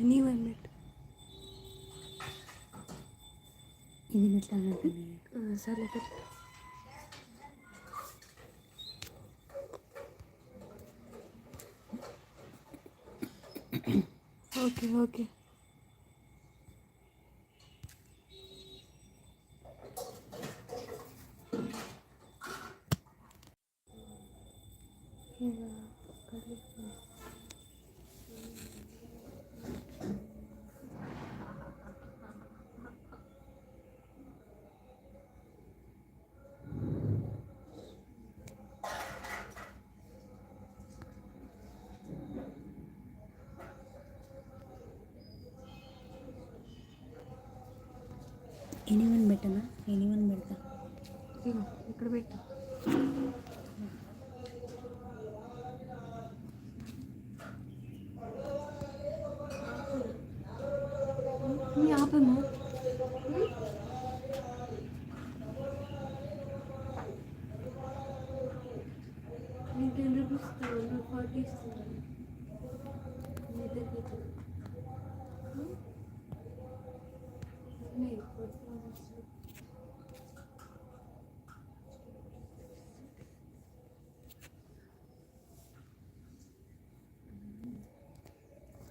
Any one minute ఇది మెట్లు అన్నట్టు సర్లే పెట్టు ఓకే ఓకే ఎనీ వన్ పెట్టనా ఎనీ వన్ పెడతా ఇక్కడ పెట్టు. ఆపము నీకు రూపీస్ ఇస్తాను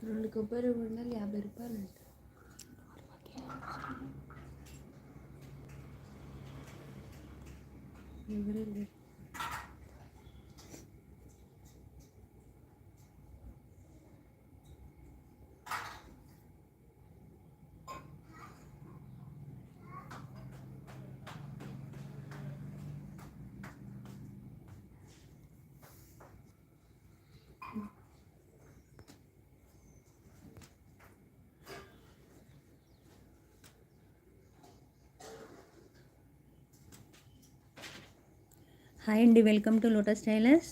రెండు కొబ్బరి బొండాలు యాభై రూపాయలు అంట. ఎవరే హాయ్ అండి వెల్కమ్ టు లోటస్ టైలర్స్.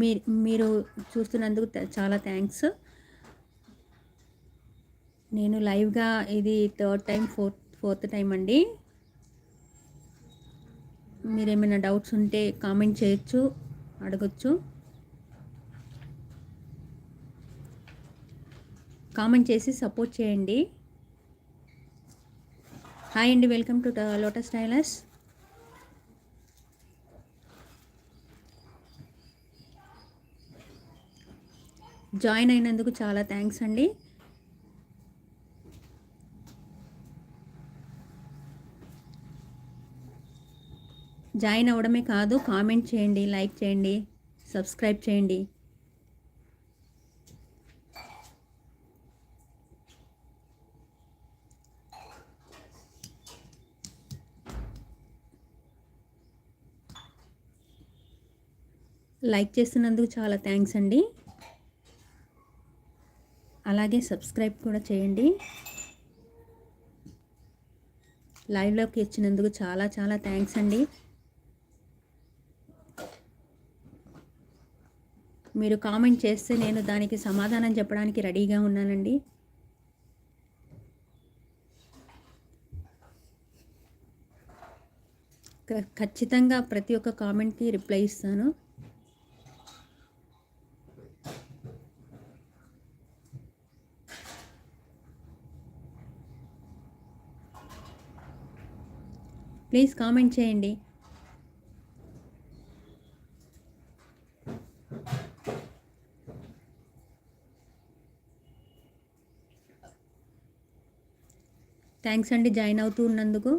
మీరు మీరు చూస్తున్నందుకు చాలా థ్యాంక్స్. నేను లైవ్గా ఇది third time fourth fourth time అండి. మీరు ఏమైనా డౌట్స్ ఉంటే కామెంట్ చేయొచ్చు అడగచ్చు. కామెంట్ చేసి సపోర్ట్ చేయండి. హాయ్ అండి welcome to lotus tailors. Join అయినందుకు చాలా థ్యాంక్స్ అండి. జాయిన్ అవ్వడమే కాదు కామెంట్ చేయండి లైక్ చేయండి సబ్స్క్రైబ్ చేయండి. లైక్ చేస్తున్నందుకు చాలా థ్యాంక్స్ అండి. అలాగే సబ్స్క్రైబ్ కూడా చేయండి. లైవ్లోకి ఇచ్చినందుకు చాలా చాలా థ్యాంక్స్ అండి. మీరు కామెంట్ చేస్తే నేను దానికి సమాధానం చెప్పడానికి రెడీగా ఉన్నానండి. క- ఖచ్చితంగా ప్రతి ఒక్క కామెంట్కి రిప్లై ఇస్తాను. ప్లీజ్ కామెంట్ చేయండి. థ్యాంక్స్ అండి జాయిన్ అవుతూ ఉన్నందుకు.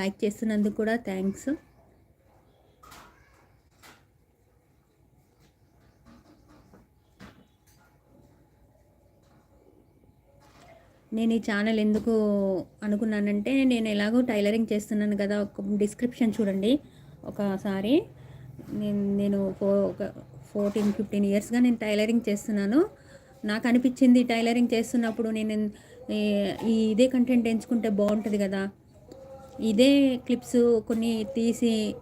లైక్ చేస్తున్నందుకు కూడా థ్యాంక్స్. నేను ఈ ఛానల్ ఎందుకు అనుకున్నానంటే నేను ఎలాగో టైలరింగ్ చేస్తున్నాను కదా ఒక డిస్క్రిప్షన్ చూడండి. ఒకసారి నేను నేను ఫో ఒక ఫోర్టీన్ ఫిఫ్టీన్ ఇయర్స్గా నేను టైలరింగ్ చేస్తున్నాను. నాకు అనిపించింది టైలరింగ్ చేస్తున్నప్పుడు నేను ఈ- ఇదే కంటెంట్ ఎంచుకుంటే బాగుంటుంది కదా. ఇదే క్లిప్స్ కొన్ని తీసి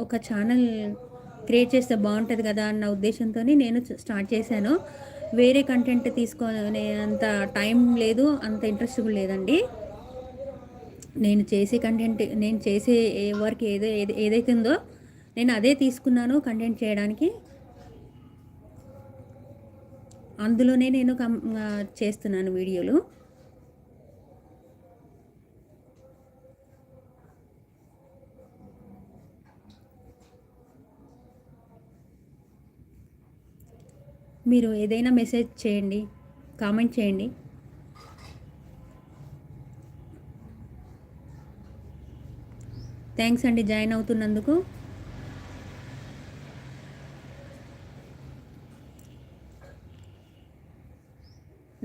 ఒక ఛానల్ క్రియేట్ చేస్తే బాగుంటుంది కదా అన్న ఉద్దేశంతో నేను స్టార్ట్ చేశాను. వేరే కంటెంట్ తీసుకునే అంత టైం లేదు అంత ఇంట్రెస్ట్ కూడా లేదండి. నేను చేసే కంటెంట్ నేను చేసే ఏ వర్క్ ఏదో ఏది ఏదైతే ఉందో నేను అదే తీసుకున్నాను కంటెంట్ చేయడానికి. అందులోనే నేను కం చేస్తున్నాను వీడియోలు. మీరు ఏదైనా మెసేజ్ చేయండి కామెంట్ చేయండి. థ్యాంక్స్ అండి జాయిన్ అవుతున్నందుకు.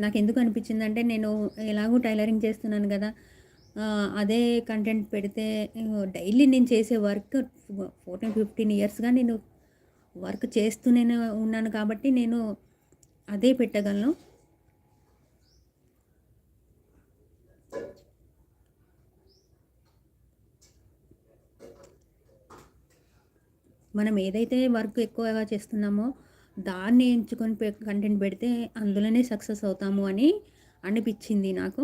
నాకు ఎందుకు అనిపించిందంటే నేను ఎలాగో టైలరింగ్ చేస్తున్నాను కదా అదే కంటెంట్ పెడితే డైలీ నేను చేసే వర్క్ ఫోర్టీన్ ఫిఫ్టీన్ ఇయర్స్గా నేను వర్క్ చేస్తూనే ఉన్నాను కాబట్టి నేను అదే పెట్టగలను. మనం ఏదైతే వర్క్ ఎక్కువగా చేస్తున్నామో దాన్ని ఎంచుకొని కంటెంట్ పెడితే అందులోనే సక్సెస్ అవుతాము అని అనిపించింది నాకు.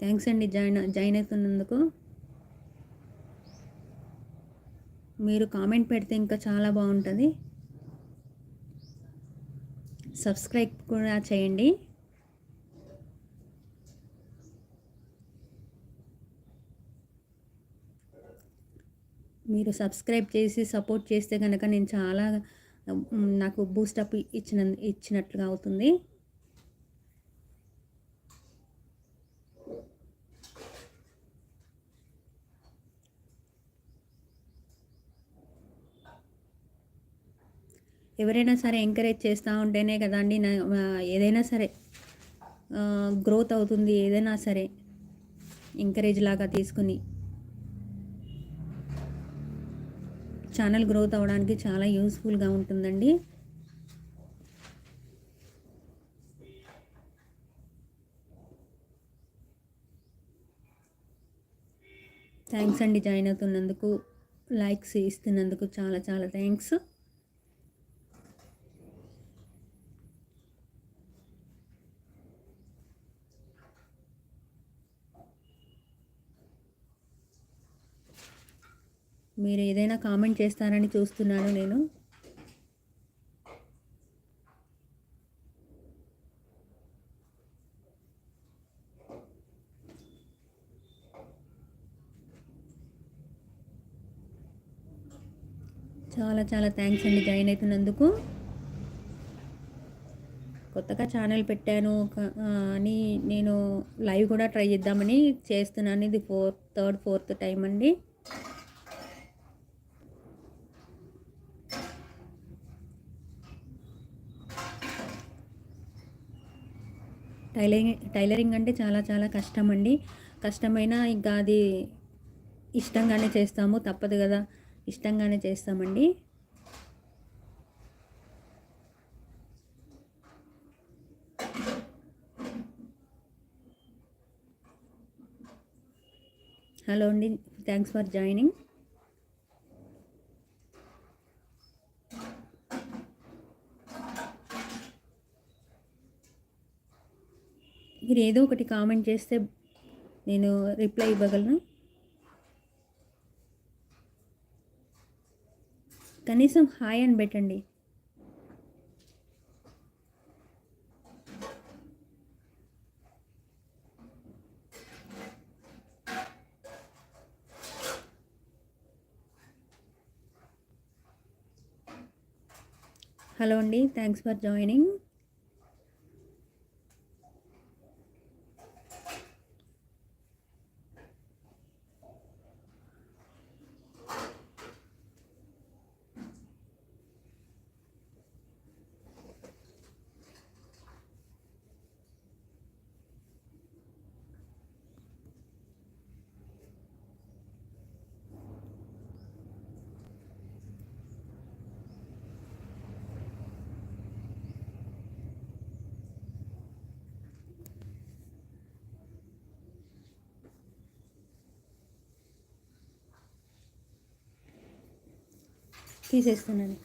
థ్యాంక్స్ అండి జాయిన్ జాయిన్ అవుతున్నందుకు. మీరు కామెంట్ పెడితే ఇంకా చాలా బాగుంటుంది. సబ్స్క్రైబ్ కూడా చేయండి. మీరు సబ్స్క్రైబ్ చేసి సపోర్ట్ చేస్తే కనుక నేను చాలా నాకు బూస్టప్ ఇచ్చిన ఇచ్చినట్లుగా అవుతుంది. ఎవరైనా సరే ఎంకరేజ్ చేస్తూ ఉంటేనే కదండి నా ఏదైనా సరే గ్రోత్ అవుతుంది ఏదైనా సరే ఎంకరేజ్ లాగా తీసుకుని ఛానల్ గ్రోత్ అవ్వడానికి చాలా యూస్ఫుల్గా ఉంటుందండి. థ్యాంక్స్ అండి జాయిన్ అవుతున్నందుకు లైక్స్ ఇస్తున్నందుకు చాలా చాలా థ్యాంక్స్ మీరు ఏదైనా కామెంట్ చేస్తారని చూస్తున్నాను నేను. చాలా చాలా థ్యాంక్స్ అండి జాయిన్ అవుతున్నందుకు కొత్తగా ఛానల్ పెట్టాను అని నేను లైవ్ కూడా ట్రై చేద్దామని చేస్తున్నాను. ఇది ఫోర్త్ థర్డ్ ఫోర్త్ టైం అండి. టైలరింగ్ టైలరింగ్ అంటే చాలా చాలా కష్టం అండి కష్టమైన ఇంకా అది ఇష్టంగానే చేస్తాము. తప్పదు కదా. ఇష్టంగానే చేస్తామండి. హలో అండి. Thanks for joining. మీరు ఏదో ఒకటి కామెంట్ చేస్తే నేను రిప్లై ఇవ్వగలను. కనీసం హాయ్ అని పెట్టండి. హలో అండి థ్యాంక్స్ ఫర్ జాయినింగ్. తీసేస్తున్నాను